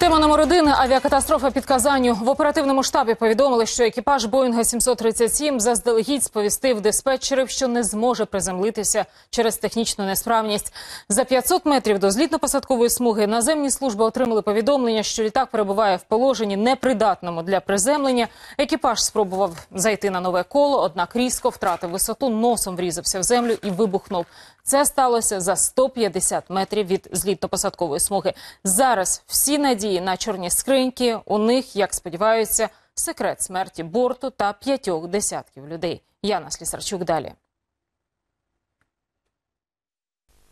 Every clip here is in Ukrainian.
Тема номер один авіакатастрофа під Казанню. В оперативному штабі повідомили, що екіпаж Боїнга 737 заздалегідь сповістив диспетчерів, що не зможе приземлитися через технічну несправність. За 500 метрів до злітно-посадкової смуги наземні служби отримали повідомлення, що літак перебуває в положенні непридатному для приземлення. Екіпаж спробував зайти на нове коло, однак різко втратив висоту, носом врізався в землю і вибухнув. Це сталося за 150 метрів від злітно-посадкової смуги. Зараз всі надії на чорні скриньки. У них, як сподіваються, секрет смерті борту та п'ятьох десятків людей. Яна Слісарчук далі.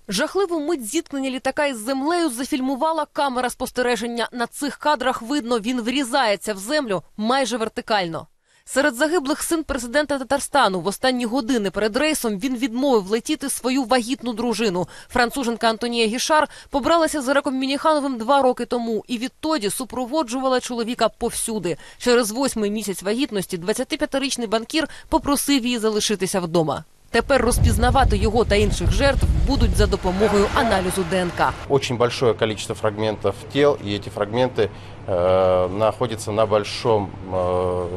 Жахливу мить зіткнення літака із землею зафільмувала камера спостереження. На цих кадрах видно, він врізається в землю майже вертикально. Серед загиблих син президента Татарстану в останні години перед рейсом він відмовив летіти свою вагітну дружину. Француженка Антонія Гішар побралася з Реком Мініхановим два роки тому і відтоді супроводжувала чоловіка повсюди. Через восьмий місяць вагітності 25-річний банкір попросив її залишитися вдома. Тепер розпізнавати його та інших жертв будуть за допомогою аналізу ДНК. Очень большое количество фрагментов тел, и эти фрагменты э, находятся на большом, э,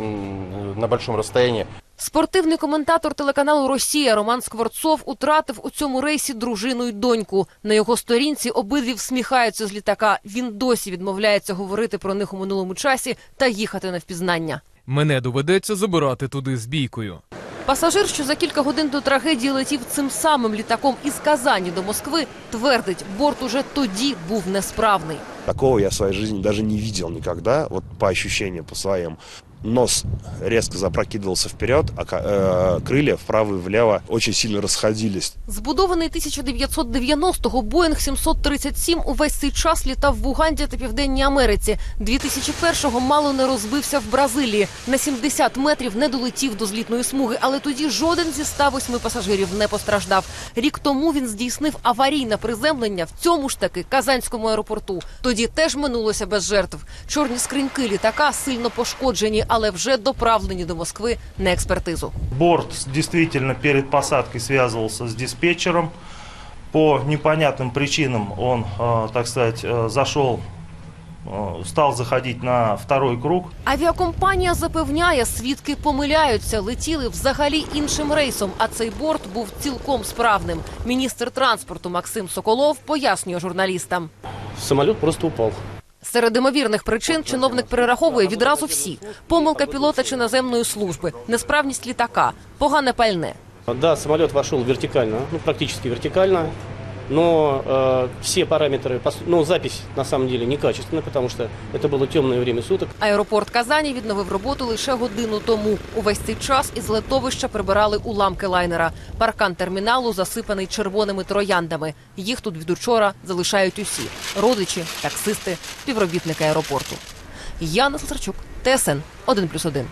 м, на большом расстоянии. Спортивний коментатор телеканалу Росія Роман Скворцов утратив у цьому рейсі дружину й доньку. На його сторінці обидві всміхаються з літака. Він досі відмовляється говорити про них у минулому часі та їхати на впізнання. Мене доведеться забирати туди з бійкою. Пасажир, що за кілька годин до трагедії летів цим самим літаком із Казані до Москви, твердить, борт уже тоді був несправний. Такого я в своей жизни даже не видел никогда, вот по ощущениям, по своим Нос резко запрокидывался вперед, а ка- э, крылья вправо и влево очень сильно расходились. Збудований 1990-го Боїнг 737 увесь цей час літав в Уганді та Південній Америці. 2001-го мало не розбився в Бразилії. На 70 метрів не долетів до злітної смуги, але тоді жоден зі 108 пасажирів не постраждав. Рік тому він здійснив аварійне приземлення в цьому ж таки казанському аеропорту. Тоді теж минулося без жертв. Чорні скриньки літака сильно пошкоджені, але вже доправлені до Москви на експертизу. Борт действительно перед посадкой связывался с диспетчером. По непонятным причинам он, э, так сказать, э, зашел, э, стал заходить на второй круг. Авіакомпанія запевняє, свідки помиляються, летіли взагалі іншим рейсом, а цей борт був цілком справним. Міністр транспорту Максим Соколов пояснює журналістам. Самолет просто упал. Серед імовірних причин чиновник перераховує відразу всі: помилка пілота чи наземної служби, несправність літака, погане пальне. Да, самолет вошел вертикально, ну практически вертикально, но э, все параметры, пос- ну запись на самом деле некачественная, потому что это было темное время суток. Аеропорт Казані відновив роботу лише годину тому. Увесь цей час із летовища прибирали уламки лайнера. Паркан терміналу засипаний червоними трояндами. Їх тут від учора залишають усі: родичі, таксисти, співробітники аеропорту. Яна Сларчук, ТСН 1+,1.